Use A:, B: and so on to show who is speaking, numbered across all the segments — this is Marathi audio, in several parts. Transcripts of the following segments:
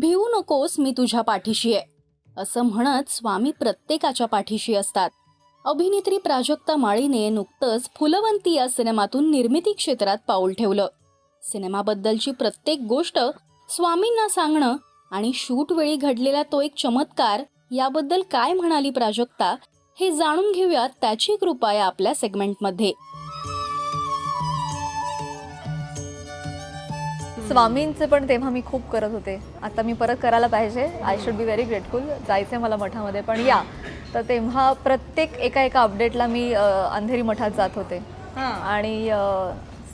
A: भिवू नकोस मी तुझ्या पाठीशी आहे. असं म्हणत स्वामी प्रत्येकाच्या पाठीशी असतात. अभिनेत्री प्राजक्ता माळीने नुकतंच फुलवंती या सिनेमातून निर्मिती क्षेत्रात पाऊल ठेवलं. सिनेमाबद्दलची प्रत्येक गोष्ट स्वामींना सांगणं आणि शूट वेळी घडलेला तो एक चमत्कार याबद्दल काय म्हणाली प्राजक्ता हे जाणून घेऊयात त्याची कृपा या आपल्या सेगमेंटमध्ये
B: स्वामींचे पण तेव्हा मी खूप करत होते. आता मी परत करायला पाहिजे. I should be very grateful जायचं आहे मला मठामध्ये पण या. तर तेव्हा प्रत्येक एका एका अपडेटला मी अंधेरी मठात जात होते. आणि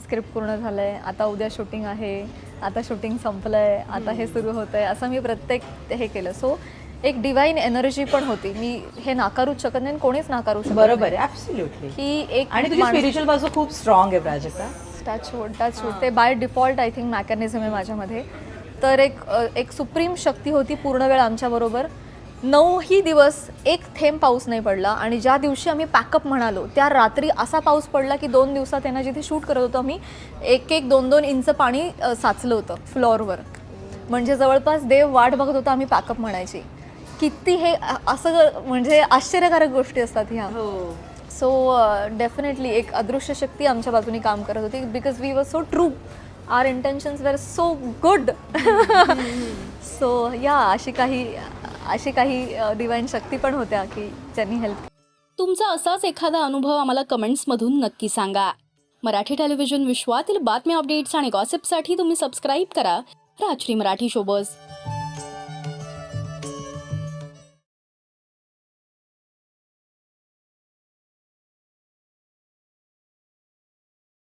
B: स्क्रिप्ट पूर्ण झालं आहे आता उद्या शूटिंग आहे. आता शूटिंग संपलं आहे आता हे सुरू होतं आहे असं मी प्रत्येक हे केलं. सो एक डिवाईन एनर्जी पण होती. मी हे नाकारूच शकत नाही आणि कोणीच नाकारू शकत
C: बरोबर आहे.
B: की एक
C: आणि तुझी स्पिरिच्युअल बाजू खूप स्ट्रॉंग आहे प्राजक्ता.
B: टच वूड टच ते by default I think mechanism आहे माझ्यामध्ये. तर एक एक सुप्रीम शक्ती होती पूर्ण वेळ आमच्याबरोबर नऊही दिवस एक थेंब पाऊस नाही पडला आणि ज्या दिवशी आम्ही पॅकअप म्हणालो त्या रात्री असा पाऊस पडला की दोन दिवसात त्यांना जिथे शूट करत होतो आम्ही एक एक दोन दोन इंच पाणी साचलं होतं फ्लोअरवर म्हणजे जवळपास देव वाट बघत होता आम्ही पॅकअप म्हणायची. किती हे असं म्हणजे आश्चर्यकारक गोष्टी असतात ह्या. हो. सो डेफिनेटली uh, एक अदृश्य शक्ती आमच्या बाजूने काम करत होती because we were so true our intentions were so good so या अशी काही अशी काही uh, डिवाईन शक्ती पण होत्या की ज्यांनी हेल्प
A: तुमचा असाच एखादा अनुभव आम्हाला कमेंट्समधून नक्की सांगा. मराठी टेलिव्हिजन विश्वातील बातम्या अपडेट्स आणि गॉसिपसाठी तुम्ही सबस्क्राईब करा. राजश्री मराठी शोबस